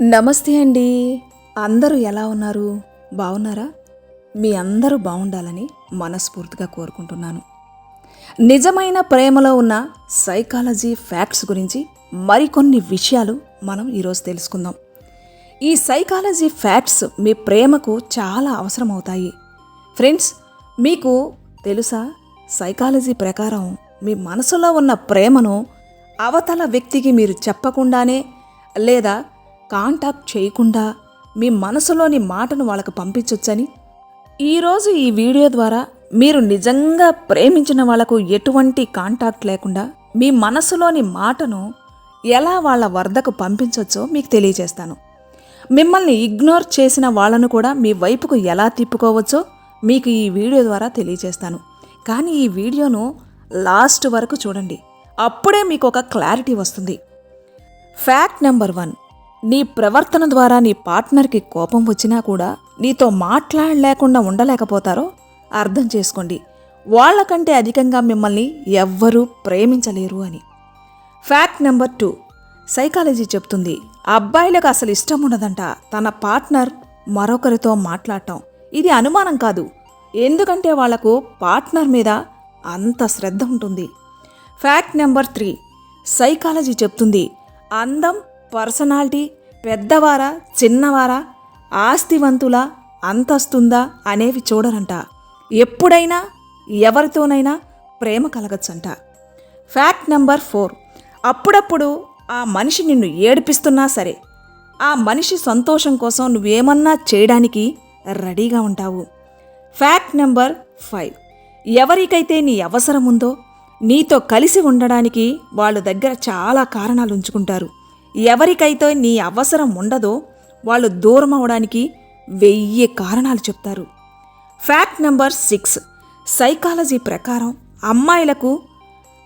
నమస్తే అండి. అందరూ ఎలా ఉన్నారు? బాగున్నారా మీ అందరూ బాగుండాలని మనస్ఫూర్తిగా కోరుకుంటున్నాను. నిజమైన ప్రేమలో ఉన్న సైకాలజీ ఫ్యాక్ట్స్ గురించి మరికొన్ని విషయాలు మనం ఈరోజు తెలుసుకుందాం. ఈ సైకాలజీ ఫ్యాక్ట్స్ మీ ప్రేమకు చాలా అవసరమవుతాయి. ఫ్రెండ్స్ మీకు తెలుసా? సైకాలజీ ప్రకారం మీ మనసులో ఉన్న ప్రేమను అవతల వ్యక్తికి మీరు చెప్పకుండానే లేదా కాంటాక్ట్ చేయకుండా మీ మనసులోని మాటను వాళ్ళకు పంపించొచ్చని ఈరోజు ఈ వీడియో ద్వారా మీరు నిజంగా ప్రేమించిన వాళ్ళకు ఎటువంటి కాంటాక్ట్ లేకుండా మీ మనసులోని మాటను ఎలా వాళ్ళ వరదకు పంపించవచ్చో మీకు తెలియజేస్తాను. మిమ్మల్ని ఇగ్నోర్ చేసిన వాళ్ళను కూడా మీ వైపుకు ఎలా తిప్పుకోవచ్చో మీకు ఈ వీడియో ద్వారా తెలియజేస్తాను. కానీ ఈ వీడియోను లాస్ట్ వరకు చూడండి. అప్పుడే మీకు ఒక క్లారిటీ వస్తుంది. Fact number one. నీ ప్రవర్తన ద్వారా నీ పార్ట్నర్కి కోపం వచ్చినా కూడా నీతో మాట్లాడలేకుండా ఉండలేకపోతారో అర్థం చేసుకోండి. వాళ్ళకంటే అధికంగా మిమ్మల్ని ఎవ్వరూ ప్రేమించలేరు అని. ఫ్యాక్ట్ నెంబర్ టూ సైకాలజీ చెప్తుంది. అబ్బాయిలకు అసలు ఇష్టం ఉండదంట. తన పార్ట్నర్ మరొకరితో మాట్లాడటం. ఇది అనుమానం కాదు. ఎందుకంటే వాళ్ళకు పార్ట్నర్ మీద అంత శ్రద్ధ ఉంటుంది. ఫ్యాక్ట్ నెంబర్ త్రీ సైకాలజీ చెప్తుంది. అందం పర్సనాలిటీ పెద్దవారా చిన్నవారా ఆస్తివంతులా అంతస్తుందా అనేవి చూడరంట. ఎప్పుడైనా ఎవరితోనైనా ప్రేమ కలగచ్చంట. Fact number four. అప్పుడప్పుడు ఆ మనిషి నిన్ను ఏడిపిస్తున్నా సరే ఆ మనిషి సంతోషం కోసం నువ్వేమన్నా చేయడానికి రెడీగా ఉంటావు. Fact number five. ఎవరికైతే నీ అవసరం ఉందో నీతో కలిసి ఉండడానికి వాళ్ళ దగ్గర చాలా కారణాలు ఉంచుకుంటారు ఎవరికైతే నీ అవసరం ఉండదో వాళ్ళు దూరం అవడానికి వెయ్యి కారణాలు చెప్తారు. ఫ్యాక్ట్ నెంబర్ సిక్స్ సైకాలజీ ప్రకారం అమ్మాయిలకు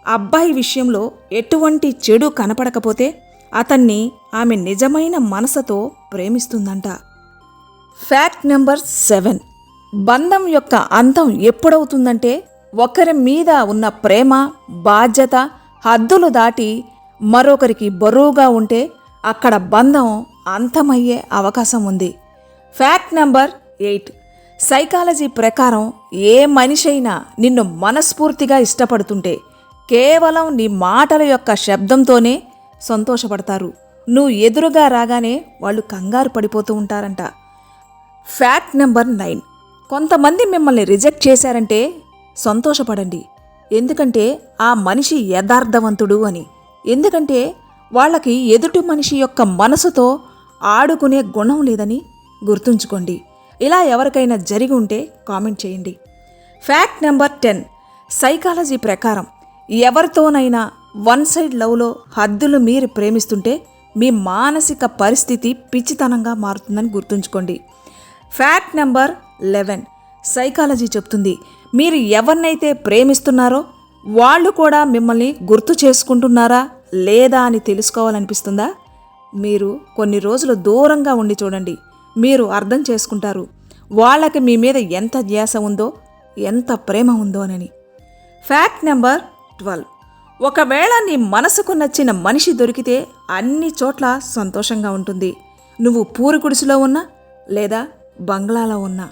అబ్బాయి విషయంలో ఎటువంటి చెడు కనపడకపోతే అతన్ని ఆమె నిజమైన మనసుతో ప్రేమిస్తుందంట. ఫ్యాక్ట్ నెంబర్ సెవెన్ బంధం యొక్క అంతం ఎప్పుడవుతుందంటే ఒకరి మీద ఉన్న ప్రేమ బాధ్యత హద్దులు దాటి మరొకరికి బరువుగా ఉంటే అక్కడ బంధం అంతమయ్యే అవకాశం ఉంది. Fact number eight. సైకాలజీ ప్రకారం ఏ మనిషి అయినా నిన్ను మనస్ఫూర్తిగా ఇష్టపడుతుంటే కేవలం నీ మాటల యొక్క శబ్దంతోనే సంతోషపడతారు. నువ్వు ఎదురుగా రాగానే వాళ్ళు కంగారు పడిపోతూ ఉంటారంట. Fact number nine. కొంతమంది మిమ్మల్ని రిజెక్ట్ చేశారంటే సంతోషపడండి. ఎందుకంటే ఆ మనిషి యథార్థవంతుడు అని. ఎందుకంటే వాళ్ళకి ఎదుటి మనిషి యొక్క మనసుతో ఆడుకునే గుణం లేదని గుర్తుంచుకోండి. ఇలా ఎవరికైనా జరిగి ఉంటే కామెంట్ చేయండి. ఫ్యాక్ట్ నెంబర్ టెన్ సైకాలజీ ప్రకారం ఎవరితోనైనా వన్ సైడ్ లవ్లో హద్దులు మీరు ప్రేమిస్తుంటే మీ మానసిక పరిస్థితి పిచ్చితనంగా మారుతుందని గుర్తుంచుకోండి. ఫ్యాక్ట్ నెంబర్ లెవెన్ సైకాలజీ చెప్తుంది మీరు ఎవరినైతే ప్రేమిస్తున్నారో వాళ్ళు కూడా మిమ్మల్ని గుర్తు చేసుకుంటున్నారా? లేదా అని తెలుసుకోవాలనిపిస్తుందా? మీరు కొన్ని రోజులు దూరంగా ఉండి చూడండి. మీరు అర్థం చేసుకుంటారు. వాళ్ళకి మీ మీద ఎంత ధ్యాస ఉందో ఎంత ప్రేమ ఉందోనని ఫ్యాక్ట్ నెంబర్ ట్వెల్వ్. ఒకవేళ నీ మనసుకు నచ్చిన మనిషి దొరికితే అన్ని చోట్ల సంతోషంగా ఉంటుంది. నువ్వు పూరి గుడిసెలో ఉన్నా లేదా బంగ్లాలో ఉన్నా.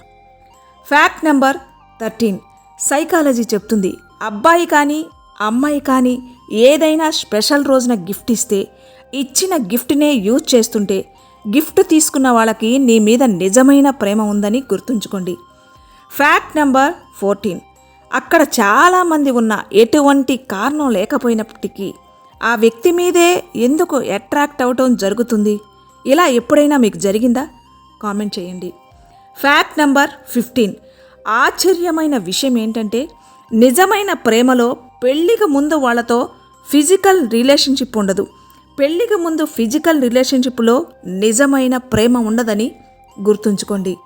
Fact number thirteen. సైకాలజీ చెప్తుంది. అబ్బాయి కానీ అమ్మాయి కానీ ఏదైనా స్పెషల్ రోజున గిఫ్ట్ ఇస్తే ఇచ్చిన గిఫ్ట్నే యూజ్ చేస్తుంటే గిఫ్ట్ తీసుకున్న వాళ్ళకి నీ మీద నిజమైన ప్రేమ ఉందని గుర్తుంచుకోండి. Fact number fourteen. అక్కడ చాలామంది ఉన్న ఎటువంటి కారణం లేకపోయినప్పటికీ ఆ వ్యక్తి మీదే ఎందుకు అట్రాక్ట్ అవటం జరుగుతుంది? ఇలా ఎప్పుడైనా మీకు జరిగిందా? కామెంట్ చేయండి. Fact number fifteen. ఆశ్చర్యమైన విషయం ఏంటంటే నిజమైన ప్రేమలో పెళ్ళికి ముందు వాళ్ళతో ఫిజికల్ రిలేషన్షిప్ ఉండదు. పెళ్ళికి ముందు ఫిజికల్ రిలేషన్షిప్లో నిజమైన ప్రేమ ఉండదని గుర్తుంచుకోండి.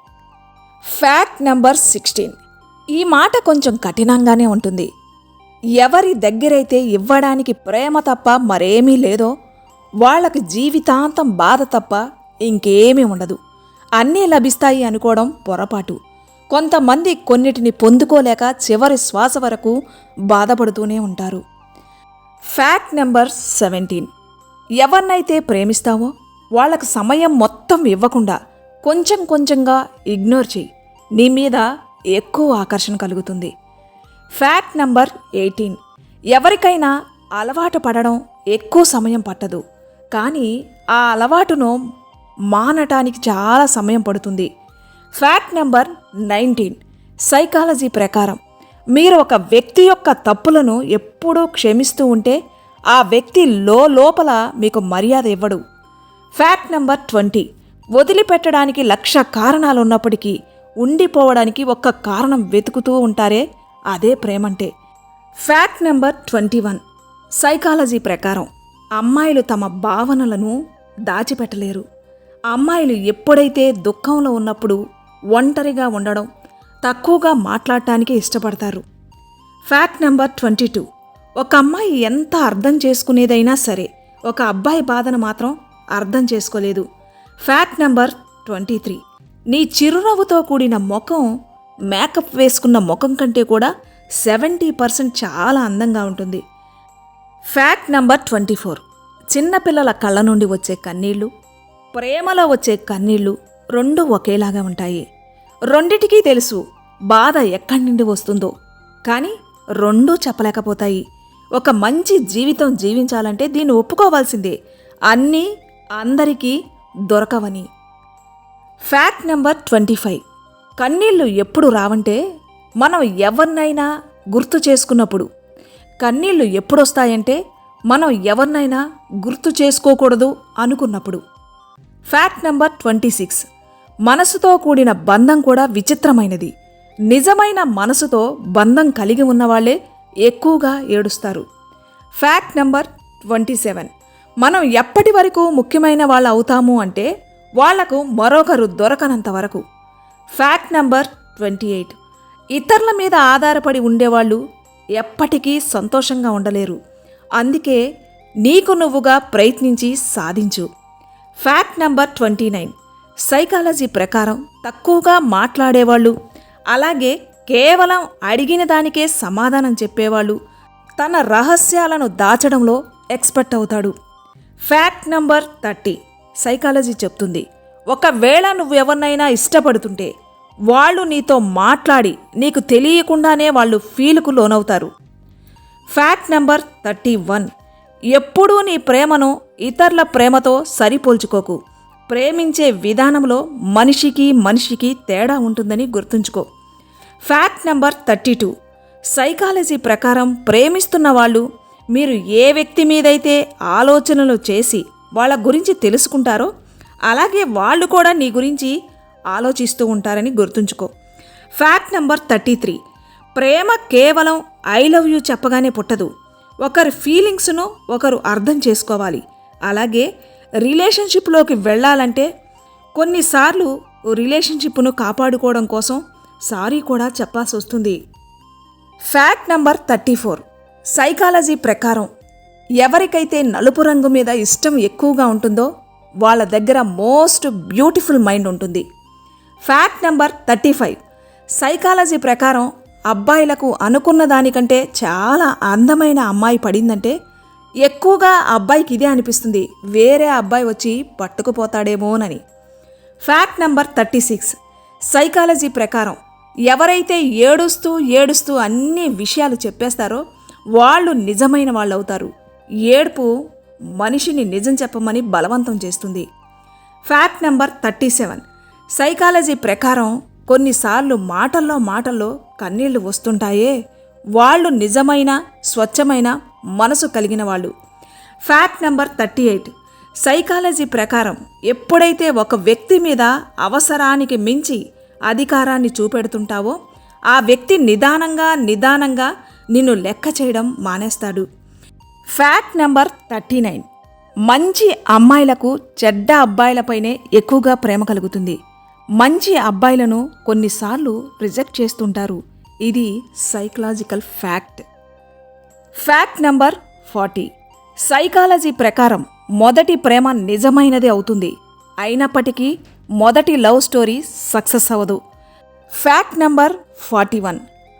Fact number sixteen. ఈ మాట కొంచెం కఠినంగానే ఉంటుంది. ఎవరి దగ్గరైతే ఇవ్వడానికి ప్రేమ తప్ప మరేమీ లేదో వాళ్ళకి జీవితాంతం బాధ తప్ప ఇంకేమీ ఉండదు. అన్నీ లభిస్తాయి అనుకోవడం పొరపాటు. కొంతమంది కొన్నిటిని పొందుకోలేక చివరి శ్వాస వరకు బాధపడుతూనే ఉంటారు. ఫ్యాక్ట్ నెంబర్ సెవెంటీన్ ఎవరినైతే ప్రేమిస్తావో వాళ్ళకు సమయం మొత్తం ఇవ్వకుండా కొంచెం కొంచెంగా ఇగ్నోర్ చేయి. నీ మీద ఎక్కువ ఆకర్షణ కలుగుతుంది. ఫ్యాక్ట్ నంబర్ ఎయిటీన్ ఎవరికైనా అలవాటు పడడం ఎక్కువ సమయం పట్టదు. కానీ ఆ అలవాటును మానటానికి చాలా సమయం పడుతుంది. Fact number nineteen. సైకాలజీ ప్రకారం మీరు ఒక వ్యక్తి యొక్క తప్పులను ఎప్పుడూ క్షమిస్తూ ఉంటే ఆ వ్యక్తి లో లోపల మీకు మర్యాద ఇవ్వడు. Fact number twenty. వదిలిపెట్టడానికి లక్ష కారణాలు ఉన్నప్పటికీ ఉండిపోవడానికి ఒక్క కారణం వెతుకుతూ ఉంటారే అదే ప్రేమంటే. Fact number twenty one. Psychology ప్రకారం అమ్మాయిలు తమ భావనలను దాచిపెట్టలేరు. అమ్మాయిలు ఎప్పుడైతే దుఃఖంలో ఉన్నప్పుడు ఒంటరిగా ఉండడం తక్కువగా మాట్లాడటానికి ఇష్టపడతారు. Fact number twenty two. ఒక అమ్మాయి ఎంత అర్థం చేసుకునేదైనా సరే ఒక అబ్బాయి బాధను మాత్రం అర్థం చేసుకోలేదు. Fact number twenty three. నీ చిరునవ్వుతో కూడిన ముఖం మేకప్ వేసుకున్న ముఖం కంటే కూడా సెవెంటీ పర్సెంట్ చాలా అందంగా ఉంటుంది. Fact number twenty four. చిన్నపిల్లల కళ్ళ నుండి వచ్చే కన్నీళ్ళు ప్రేమలో వచ్చే కన్నీళ్ళు రెండు ఒకేలాగా ఉంటాయి. రెండిటికీ తెలుసు బాధ ఎక్కడి నుండి వస్తుందో. కానీ రెండూ చెప్పలేకపోతాయి. ఒక మంచి జీవితం జీవించాలంటే దీన్ని ఒప్పుకోవాల్సిందే. అన్నీ అందరికీ దొరకవని. Fact number twenty five. కన్నీళ్ళు ఎప్పుడు రావంటే మనం ఎవరినైనా గుర్తు చేసుకున్నప్పుడు. కన్నీళ్ళు ఎప్పుడొస్తాయంటే మనం ఎవరినైనా గుర్తు చేసుకోకూడదు అనుకున్నప్పుడు. Fact number twenty six. మనసుతో కూడిన బంధం కూడా విచిత్రమైనది. నిజమైన మనసుతో బంధం కలిగి ఉన్నవాళ్ళే ఎక్కువగా ఏడుస్తారు. ఫ్యాక్ట్ నెంబర్ ట్వంటీ సెవెన్ మనం ఎప్పటి వరకు ముఖ్యమైన వాళ్ళు అవుతాము అంటే వాళ్ళకు మరొకరు దొరకనంత వరకు. ఫ్యాక్ట్ నెంబర్ ట్వంటీ ఎయిట్ ఇతరుల మీద ఆధారపడి ఉండేవాళ్ళు ఎప్పటికీ సంతోషంగా ఉండలేరు. అందుకే నీకు నువ్వుగా ప్రయత్నించి సాధించు. Fact number twenty nine psychology ప్రకారం తక్కువగా మాట్లాడేవాళ్ళు అలాగే కేవలం అడిగిన దానికే సమాధానం చెప్పేవాళ్ళు తన రహస్యాలను దాచడంలో ఎక్స్పర్ట్ అవుతాడు. ఫ్యాక్ట్ నంబర్ థర్టీ సైకాలజీ చెప్తుంది ఒకవేళ నువ్వు ఎవరినైనా ఇష్టపడుతుంటే వాళ్ళు నీతో మాట్లాడి నీకు తెలియకుండానే వాళ్ళు ఫీల్కు లోనవుతారు. ఫ్యాక్ట్ నెంబర్ థర్టీ వన్ ఎప్పుడూ నీ ప్రేమను ఇతరుల ప్రేమతో సరిపోల్చుకోకు. ప్రేమించే విధానంలో మనిషికి మనిషికి తేడా ఉంటుందని గుర్తుంచుకో. Fact number thirty two. Psychology ప్రకారం ప్రేమిస్తున్న వాళ్ళు మీరు ఏ వ్యక్తి మీదైతే ఆలోచనలు చేసి వాళ్ళ గురించి తెలుసుకుంటారో అలాగే వాళ్ళు కూడా నీ గురించి ఆలోచిస్తూ ఉంటారని గుర్తుంచుకో. Fact number thirty three. ప్రేమ కేవలం ఐ లవ్ యూ చెప్పగానే పుట్టదు. ఒకరి ఫీలింగ్స్ను ఒకరు అర్థం చేసుకోవాలి. అలాగే రిలేషన్షిప్లోకి వెళ్ళాలంటే కొన్నిసార్లు రిలేషన్షిప్ను కాపాడుకోవడం కోసం సారీ కూడా చెప్పాల్సి వస్తుంది. Fact number thirty four. Psychology ప్రకారం ఎవరికైతే నలుపు రంగు మీద ఇష్టం ఎక్కువగా ఉంటుందో వాళ్ళ దగ్గర మోస్ట్ బ్యూటిఫుల్ మైండ్ ఉంటుంది. Fact number thirty five. Psychology ప్రకారం అబ్బాయిలకు అనుకున్న దానికంటే చాలా అందమైన అమ్మాయి పడిందంటే ఎక్కువగా అబ్బాయికి ఇదే అనిపిస్తుంది. వేరే అబ్బాయి వచ్చి పట్టుకుపోతాడేమోనని. Fact number thirty six psychology ప్రకారం ఎవరైతే ఏడుస్తూ ఏడుస్తూ అన్ని విషయాలు చెప్పేస్తారో వాళ్ళు నిజమైన వాళ్ళు అవుతారు ఏడుపు మనిషిని నిజం చెప్పమని బలవంతం చేస్తుంది. Fact number thirty seven psychology ప్రకారం కొన్నిసార్లు మాటల్లో మాటల్లో కన్నీళ్ళు వస్తుంటాయే. వాళ్ళు నిజమైన స్వచ్ఛమైన మనసు కలిగిన వాళ్ళు. Fact number thirty eight. Psychology ప్రకారం ఎప్పుడైతే ఒక వ్యక్తి మీద అవసరానికి మించి అధికారాన్ని చూపెడుతుంటావో ఆ వ్యక్తి నిదానంగా నిదానంగా నిన్ను లెక్క చేయడం మానేస్తాడు. Fact number thirty nine. మంచి అమ్మాయిలకు చెడ్డ అబ్బాయిలపైనే ఎక్కువగా ప్రేమ కలుగుతుంది. మంచి అబ్బాయిలను కొన్నిసార్లు రిజెక్ట్ చేస్తుంటారు. ఇది psychological fact fact number forty psychology ప్రకారం మొదటి ప్రేమ నిజమైనది అవుతుంది. అయినప్పటికీ మొదటి లవ్ స్టోరీ సక్సెస్ అవ్వదు. ఫ్యాక్ట్ నంబర్ ఫార్టీ వన్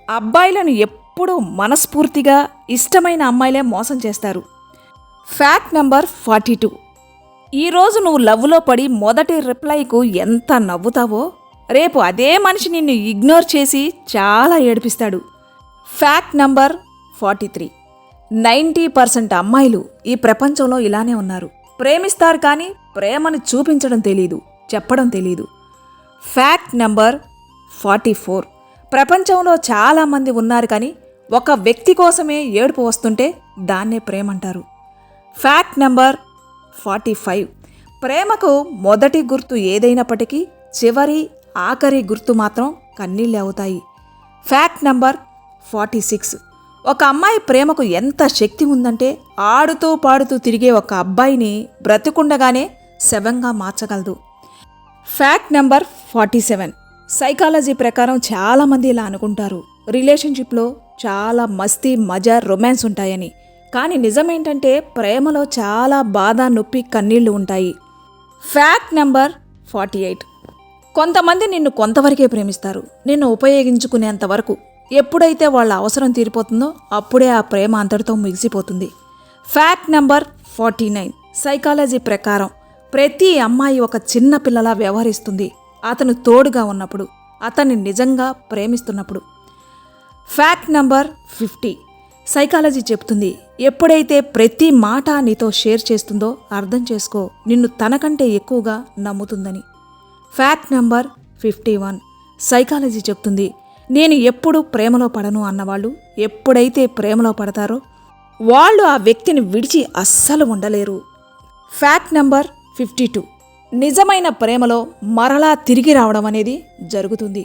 అబ్బాయిలను ఎప్పుడూ మనస్ఫూర్తిగా ఇష్టమైన అమ్మాయిలే మోసం చేస్తారు. ఫ్యాక్ట్ నంబర్ ఫార్టీ టూ ఈరోజు నువ్వు లవ్లో పడి మొదటి రిప్లైకు ఎంత నవ్వుతావో రేపు అదే మనిషి నిన్ను ఇగ్నోర్ చేసి చాలా ఏడిపిస్తాడు. Fact number forty three. Ninety percent అమ్మాయిలు ఈ ప్రపంచంలో ఇలానే ఉన్నారు. ప్రేమిస్తారు కానీ ప్రేమను చూపించడం తెలీదు చెప్పడం తెలీదు. Fact number forty four. ప్రపంచంలో చాలామంది ఉన్నారు కానీ ఒక వ్యక్తి కోసమే ఏడుపు వస్తుంటే దాన్నే ప్రేమంటారు. Fact number forty five. ప్రేమకు మొదటి గుర్తు ఏదైనప్పటికీ చివరి ఆఖరి గుర్తు మాత్రం కన్నీళ్ళే అవుతాయి. ఫ్యాక్ట్ నంబర్ ఫార్టీ సిక్స్ ఒక అమ్మాయి ప్రేమకు ఎంత శక్తి ఉందంటే ఆడుతూ పాడుతూ తిరిగే ఒక అబ్బాయిని బ్రతికుండగానే శవంగా మార్చగలదు. Fact number forty seven psychology ప్రకారం చాలామంది ఇలా అనుకుంటారు. రిలేషన్షిప్లో చాలా మస్తీ మజా రొమాన్స్ ఉంటాయని. కానీ నిజమేంటంటే ప్రేమలో చాలా బాధ నొప్పి కన్నీళ్ళు ఉంటాయి. ఫ్యాక్ట్ నెంబర్ ఫార్టీ ఎయిట్ కొంతమంది నిన్ను కొంతవరకే ప్రేమిస్తారు. నిన్ను ఉపయోగించుకునేంత వరకు ఎప్పుడైతే వాళ్ళ అవసరం తీరిపోతుందో అప్పుడే ఆ ప్రేమ అంతటితో ముగిసిపోతుంది. Fact number forty nine. Psychology ప్రకారం ప్రతి అమ్మాయి ఒక చిన్న పిల్లలా వ్యవహరిస్తుంది. అతను తోడుగా ఉన్నప్పుడు అతన్ని నిజంగా ప్రేమిస్తున్నప్పుడు. Fact number fifty. సైకాలజీ చెప్తుంది ఎప్పుడైతే ప్రతి మాట నీతో షేర్ చేస్తుందో అర్థం చేసుకో. నిన్ను తనకంటే ఎక్కువగా నమ్ముతుందని. Fact number fifty one. Psychology చెప్తుంది నేను ఎప్పుడు ప్రేమలో పడను అన్నవాళ్ళు ఎప్పుడైతే ప్రేమలో పడతారో వాళ్ళు ఆ వ్యక్తిని విడిచి అస్సలు ఉండలేరు. Fact number fifty two. నిజమైన ప్రేమలో మరలా తిరిగి రావడం అనేది జరుగుతుంది.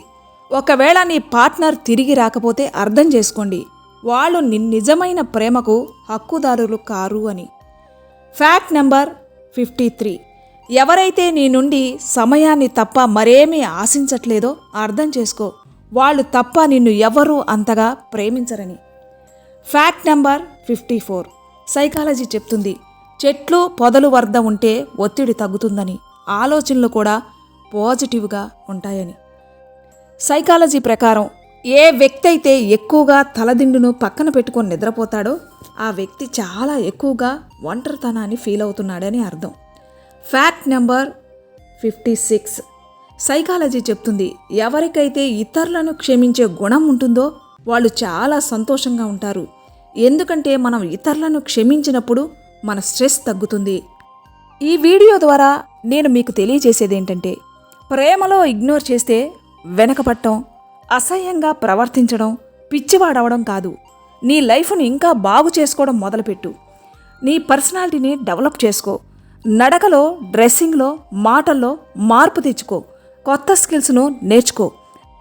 ఒకవేళ నీ పార్ట్నర్ తిరిగి రాకపోతే అర్థం చేసుకోండి వాళ్ళు నిజమైన ప్రేమకు హక్కుదారులు కారు అని. Fact number fifty three. ఎవరైతే నీ నుండి సమయాన్ని తప్ప మరేమీ ఆశించట్లేదో అర్థం చేసుకో. వాళ్ళు తప్ప నిన్ను ఎవరూ అంతగా ప్రేమించరని. Fact number fifty four psychology చెప్తుంది. చెట్లు పొదలు వద్ద ఉంటే ఒత్తిడి తగ్గుతుందని. ఆలోచనలు కూడా పాజిటివ్గా ఉంటాయని. సైకాలజీ ప్రకారం ఏ వ్యక్తి అయితే ఎక్కువగా తలదిండును పక్కన పెట్టుకొని నిద్రపోతాడో ఆ వ్యక్తి చాలా ఎక్కువగా ఒంటరితనాన్ని ఫీల్ అవుతున్నాడని అర్థం. Fact number fifty six. Psychology చెప్తుంది ఎవరికైతే ఇతరులను క్షమించే గుణం ఉంటుందో వాళ్ళు చాలా సంతోషంగా ఉంటారు. ఎందుకంటే మనం ఇతరులను క్షమించినప్పుడు మన స్ట్రెస్ తగ్గుతుంది. ఈ వీడియో ద్వారా నేను మీకు తెలియజేసేది ఏంటంటే ప్రేమలో ఇగ్నోర్ చేస్తే వెనకపట్టం అసహ్యంగా ప్రవర్తించడం పిచ్చివాడవడం కాదు. నీ లైఫ్ను ఇంకా బాగు చేసుకోవడం మొదలుపెట్టు. నీ పర్సనాలిటీని డెవలప్ చేసుకో. నడకలో డ్రెస్సింగ్లో మాటల్లో మార్పు తెచ్చుకో. కొత్త స్కిల్స్ను నేర్చుకో.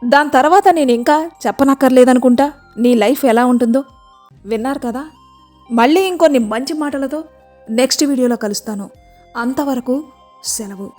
దాని తర్వాత నేను ఇంకా చెప్పనక్కర్లేదనుకుంటా. నీ లైఫ్ ఎలా ఉంటుందో. విన్నారు కదా? మళ్ళీ ఇంకొన్ని మంచి మాటలతో నెక్స్ట్ వీడియోలో కలుస్తాను. అంతవరకు సెలవు.